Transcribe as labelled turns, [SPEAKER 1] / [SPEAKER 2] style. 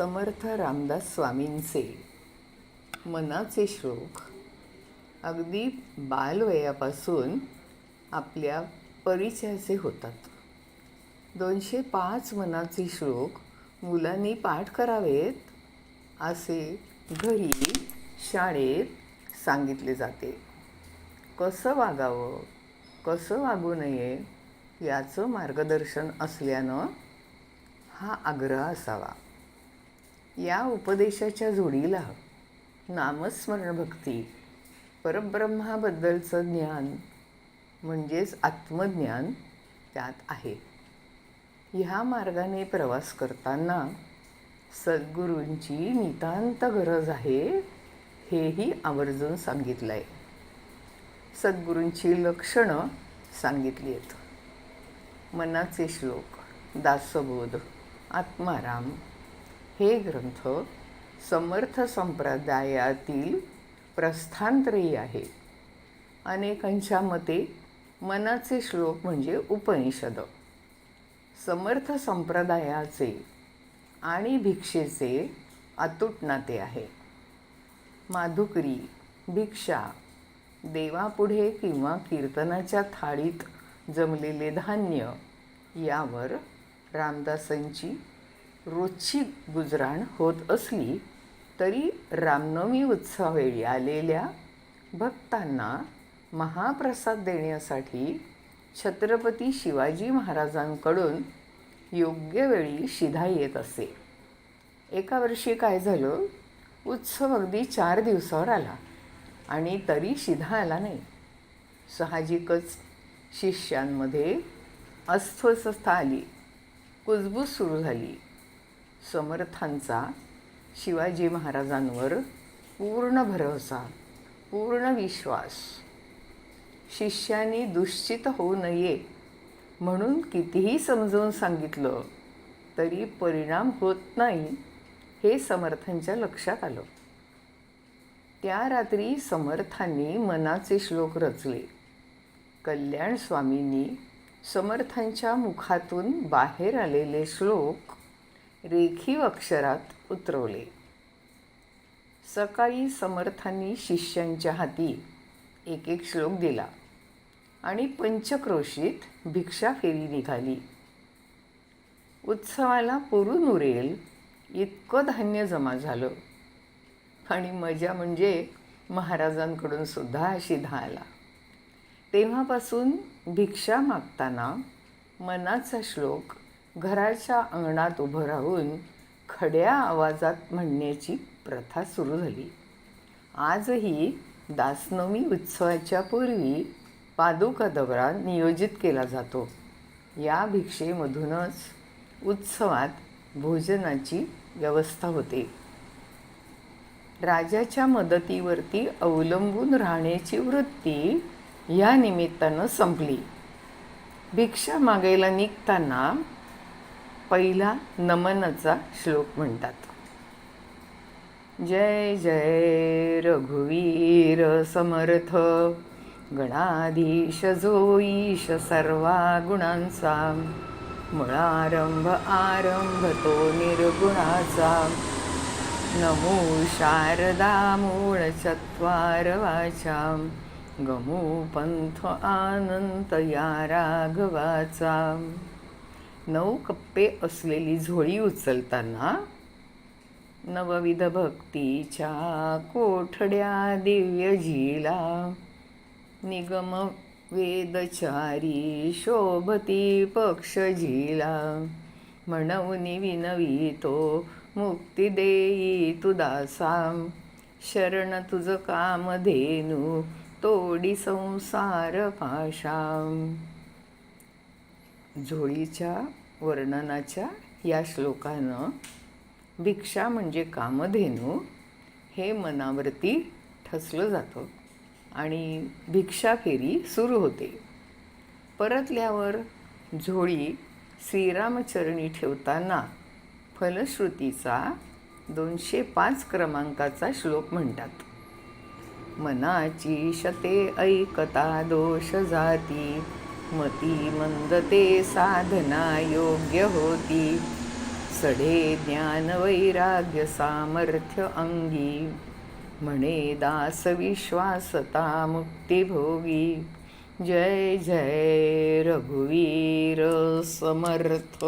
[SPEAKER 1] समर्थ रामदास स्वामींचे. मनाचे श्लोक. अगदी बालवयापासून आपल्या परिचयाचे होतात. दोनशे पाच मनाचे श्लोक मुलांनी पाठ करावेत असे घरी शाळेत सांगितले जाते. कसं वागावं कसं वागू नये याचं मार्गदर्शन असल्यानं हा आग्रह असावा. या उपदेशाच्या जोडीला नामस्मरण भक्ती परब्रह्माबद्दलचं ज्ञान म्हणजेच आत्मज्ञान त्यात आहे. ह्या मार्गाने प्रवास करताना सद्गुरूंची नितांत गरज आहे हेही आवर्जून सांगितलं आहे सद्गुरूंची लक्षणं सांगितली आहेत मनाचे श्लोक दासबोध आत्माराम हे ग्रंथ समर्थ संप्रदायातील प्रस्थानत्रयी आहे. अनेकांच्या मते मनाचे श्लोक म्हणजे उपनिषद. समर्थ संप्रदायाचे आणि भिक्षेचे अतूट नाते आहे. माधुकरी भिक्षा देवापुढे किंवा कीर्तनाच्या थाळीत जमलेले धान्य यावर रामदासांची रोजची गुजराण होत असली तरी रामनवमी उत्सवावेळी आलेल्या भक्तांना महाप्रसाद देण्यासाठी छत्रपती शिवाजी महाराजांकडून योग्य वेळी शिधा येत असे. एका वर्षी काय झालं? उत्सव अगदी चार दिवसावर आला आणि तरी शिधा आला नाही. साहजिकच शिष्यांमध्ये अस्वस्थता आली. कुजबूज सुरू झाली. समर्थांचा शिवाजी महाराजांवर पूर्ण भरोसा पूर्ण विश्वास. शिष्यांनी दुश्चित होऊ नये म्हणून कितीही समजावून सांगितलं तरी परिणाम होत नाही हे समर्थांच्या लक्षात आलं. त्या रात्री समर्थांनी मनाचे श्लोक रचले. कल्याण स्वामींनी समर्थांच्या मुखातून बाहेर आलेले श्लोक रेखीव अक्षरात उतरवले. सकाळी समर्थांनी शिष्यांच्या हाती एक एक श्लोक दिला आणि पंचक्रोशीत भिक्षा फेरी निघाली. उत्सवाला पुरून उरेल इतकं धान्य जमा झालं आणि मजा म्हणजे महाराजांकडून सुद्धा अशी आला तेव्हापासून भिक्षा मागताना मनाचा श्लोक घराच्या अंगणात उभं राहून खड्या आवाजात म्हणण्याची प्रथा सुरू झाली. आजही दासनवमी उत्सवाच्या पूर्वी पादुका दौरा नियोजित केला जातो. या भिक्षेमधूनच उत्सवात भोजनाची व्यवस्था होते. राजाच्या मदतीवरती अवलंबून राहण्याची वृत्ती या निमित्तानं संपली. भिक्षा मागायला निघताना पहिला नमनाचा श्लोक म्हणतात. जय जय रघुवीर समर्थ. गणाधीश जो ईश सर्वा गुणांचा. मुळारंभ आरंभ तो निर्गुणाचा. नमो शारदा मूळ चत्वार वाचा. गमो पंथ आनंत या राघवाचा. नऊ कप्पे असलेली झोळी उचलताना नवविध भक्तीच्या कोठड्या दिव्य झिला निगम वेदचारी शोभती पक्ष झिला. म्हणून विनवितो मुक्ती देई तु दासा शरण तुझ कामधेनू तोडी संसार पाशाम झोळीच्या वर्णनाच्या या श्लोकानं भिक्षा म्हणजे कामधेनू हे मनावरती ठसलं जातं आणि भिक्षा फेरी सुरू होते. परतल्यावर झोळी श्रीरामचरणी ठेवताना फलश्रुतीचा दोनशे पाच क्रमांकाचा श्लोक म्हणतात. मनाची शते ऐकता दोष जाती मती मंदते साधना योग्य होती. सडे ज्ञान वैराग्य सामर्थ्य अंगी. म्हणे दास विश्वासता मुक्तिभोगी जय जय रघुवीर समर्थ.